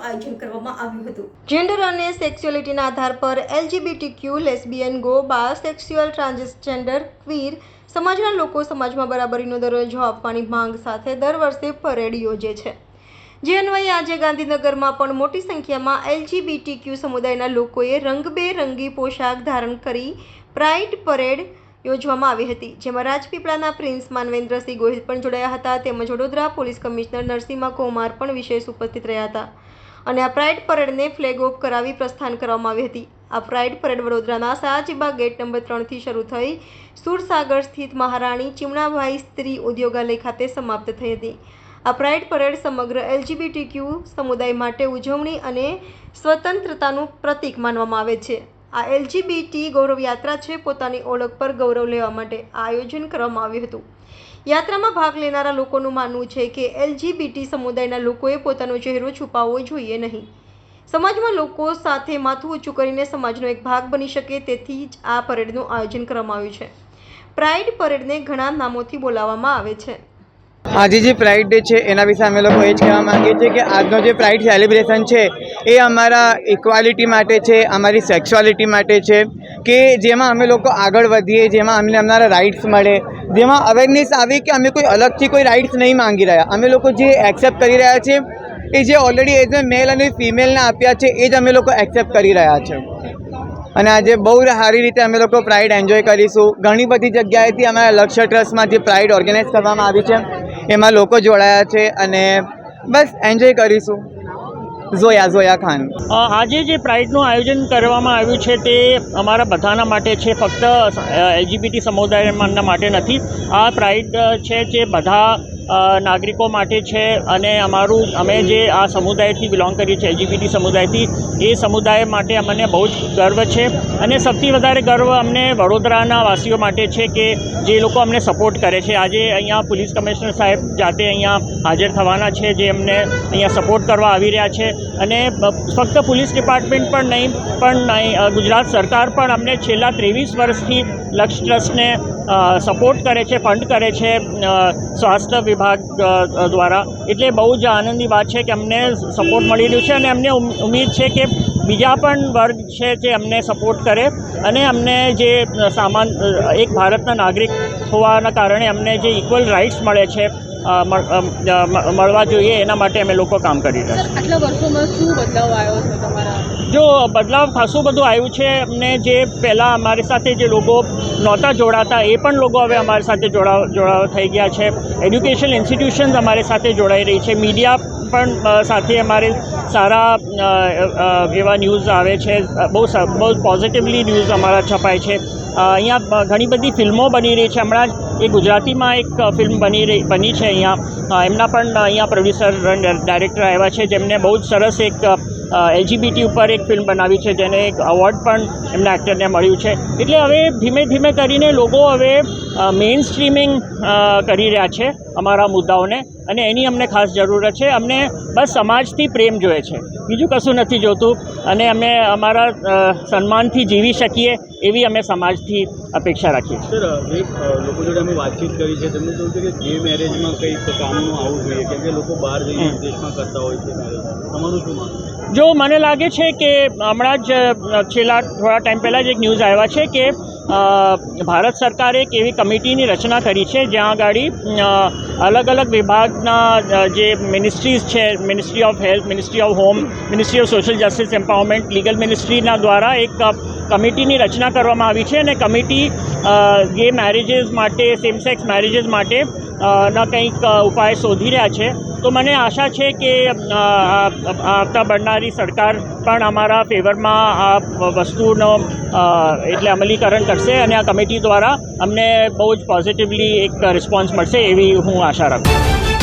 આયોજન કરવામાં આવ્યું હતું. જેન્ડર અને સેક્સ્યુઅલિટીના આધાર પર LGBTQ lesbian gay bisexual transgender queer સમાજના લોકો સમાજમાં બરાબરીનો દરજ્જો આપવાની માંગ સાથે દર વર્ષે પરેડ યોજે છે. જે અન્વયે આજે ગાંધીનગરમાં પણ મોટી સંખ્યામાં એલજીબીટીક્યુ સમુદાયના લોકોએ રંગબેરંગી પોશાક ધારણ કરી પ્રાઇડ પરેડ યોજવામાં આવી હતી, જેમાં રાજપીપળાના પ્રિન્સ માનવેન્દ્રસિંહ ગોહિલ પણ જોડાયા હતા, તેમજ વડોદરા પોલીસ કમિશનર નરસિંહા કુમાર પણ વિશેષ ઉપસ્થિત રહ્યા હતા. અને આ પ્રાઇડ પરેડને ફ્લેગ ઓફ કરાવી પ્રસ્થાન કરવામાં આવી હતી. આ પ્રાઇડ પરેડ વડોદરાના સયાજીબાગ ગેટ નંબર ત્રણથી શરૂ થઈ સુરસાગર સ્થિત મહારાણી ચીમણાભાઈ સ્ત્રી ઉદ્યોગાલય ખાતે સમાપ્ત થઈ હતી. આ પ્રાઇડ પરેડ સમગ્ર એલજીબીટીક્યુ સમુદાય માટે ઉજવણી અને સ્વતંત્રતાનું પ્રતીક માનવામાં આવે છે. આ એલજીબીટી ગૌરવ યાત્રા છે, પોતાની ઓળખ પર ગૌરવ લેવા માટે આ આયોજન કરવામાં આવ્યું હતું. યાત્રામાં ભાગ લેનારા લોકોનું માનવું છે કે એલજીબીટી સમુદાયના લોકોએ પોતાનો ચહેરો છુપાવવો જોઈએ નહીં. સમાજમાં લોકો સાથે માથું ઊંચું કરીને સમાજનો એક ભાગ બની શકે તેથી જ આ પરેડનું આયોજન કરવામાં આવ્યું છે. પ્રાઇડ પરેડને ઘણા નામોથી બોલાવવામાં આવે છે. આજે જે પ્રાઇડ ડે છે, એના વિશે અમે લોકો એ જ કહેવા માંગીએ છીએ કે આજનો જે પ્રાઇડ સેલિબ્રેશન છે, એ અમારા ઇક્વાલિટી માટે છે, અમારી સેક્સ્યુઆલિટી માટે છે, કે જેમાં અમે લોકો આગળ વધીએ, જેમાં અમને અમારા રાઇટ્સ મળે, જેમાં અવેરનેસ આવે કે અમે કોઈ અલગથી કોઈ રાઇટ્સ નહીં માંગી રહ્યા. અમે લોકો જે એક્સેપ્ટ કરી રહ્યા છે, એ જે ઓલરેડી એઝ અ મેલ અને ફિમેલને આપ્યા છે, એ જ અમે લોકો એક્સેપ્ટ કરી રહ્યા છે. અને આજે બહુ સારી રીતે અમે લોકો પ્રાઇડ એન્જોય કરીશું. ઘણી બધી જગ્યાએથી અમારા લક્ષ્ય ટ્રસ્ટમાં જે પ્રાઇડ ઓર્ગેનાઇઝ કરવામાં આવી છે એમાં લોકો જોડાયા છે અને બસ એન્જોય કરીશું. ઝોયા ઝોયા ખાન. આજે જે પ્રાઇડનું આયોજન કરવામાં આવ્યું છે તે અમારા બધાના માટે છે, ફક્ત એલજીબીટી સમુદાયના માટે નથી. આ પ્રાઇડ છે જે બધા નાગરિકો માટે છે અને અમારું, અમે જે આ સમુદાયથી બિલોંગ કરીએ છીએ એલજીબીટી સમુદાયથી, એ સમુદાય માટે અમને બહુ જ ગર્વ છે. અને સૌથી વધારે ગર્વ અમને વડોદરાના વાસીઓ માટે છે કે જે લોકો અમને સપોર્ટ કરે છે. આજે અહીંયા પોલીસ કમિશનર સાહેબ જાતે અહીંયા હાજર થવાના છે, જે અમને અહીંયા સપોર્ટ કરવા આવી રહ્યા છે. અને ફક્ત પોલીસ ડિપાર્ટમેન્ટ પણ નહીં, પણ ગુજરાત સરકાર પણ અમને છેલ્લા ત્રેવીસ વર્ષથી લક્ષ ટ્રસ્ટને સપોર્ટ કરે છે ફંડ કરે છે સ્વાસ્થ્ય વિભાગ દ્વારા. એટલે બહુ જ આનંદની વાત છે કે અમને સપોર્ટ મળી રહ્યું છે અને અમને ઉમ- ઉમ્મીદ છે કે બીજા પણ વર્ગ છે જે અમને સપોર્ટ કરે અને અમને જે સામાન એક ભારતના નાગરિક હોવાના કારણે અમને જે ઇક્વલ રાઇટ્સ મળે છે મળવા જોઈએ એના માટે અમે લોકો કામ કરી રહ્યા છીએ. આટલા વર્ષોમાં શું બદલાવ આવ્યો છે તમારા? જો બદલાવ ખાસું બધું આવ્યું છે. અમને જે પહેલાં અમારી સાથે જે લોકો નહોતા જોડાતા એ પણ લોકો હવે અમારી સાથે જોડાવ જોડાવ થઈ ગયા છે. એજ્યુકેશન ઇન્સ્ટિટ્યુશન્સ અમારી સાથે જોડાઈ રહી છે. મીડિયા પણ સાથે અમારે સારા એવા ન્યૂઝ આવે છે. બહુ બહુ પોઝિટિવલી ન્યૂઝ અમારા છપાય છે. અહીંયા ઘણી બધી ફિલ્મો બની રહી છે. હમણાં જ એ ગુજરાતીમાં એક ફિલ્મ બની રહી, બની છે અહીંયા. એમના પણ અહીંયા પ્રોડ્યુસર ડાયરેક્ટર આવ્યા છે, જેમને બહુ જ સરસ એક એલજીબીટી ઉપર એક ફિલ્મ બનાવી છે જેને એક અવોર્ડ પણ એમના એક્ટરને મળ્યું છે. એટલે હવે ધીમે ધીમે કરીને લોકો હવે મેઇન સ્ટ્રીમિંગ કરી રહ્યા છે અમારા મુદ્દાઓને. અને એની અમને ખાસ જરૂરત છે અમને બસ સમાજથી પ્રેમ જોઈએ છે. બીજું કશું નથી જોતું. અને અમે અમારા સન્માનથી જીવી શકીએ એવી અમે સમાજથી અપેક્ષા રાખીએ છીએ. સર લોકો જોડે અમે વાતચીત કરી છે તમને કહ્યું કે જે મેરેજમાં કંઈક કામનું આવવું જોઈએ. કેમ કે લોકો બહાર જઈને વિદેશમાં કરતા હોય છે મેરેજ તમારું શું માનવું? જો મને લાગે છે કે હમણાં જ છેલ્લા થોડા ટાઈમ પહેલાં જ એક ન્યૂઝ આવ્યા છે કે ભારત સરકારે એક એવી કમિટીની રચના કરી છે જ્યાં આગળ અલગ અલગ વિભાગના જે મિનિસ્ટ્રીઝ છે ministry of health ministry of home ministry of social justice empowerment legal મિનિસ્ટ્રીના દ્વારા એક કમિટીની રચના કરવામાં આવી છે અને કમિટી ગે મેરેજીસ માટે સેમ સેક્સ મેરેજીસ માટે ના કંઈક ઉપાય શોધી રહ્યા છે. તો મને આશા છે કે આવતા બનનારી સરકાર પણ અમારા ફેવરમાં આ વસ્તુનો એટલે અમલીકરણ કરશે અને આ કમિટી દ્વારા અમને બહુ જ પોઝિટિવલી એક રિસ્પોન્સ મળશે એવી હું આશા રાખું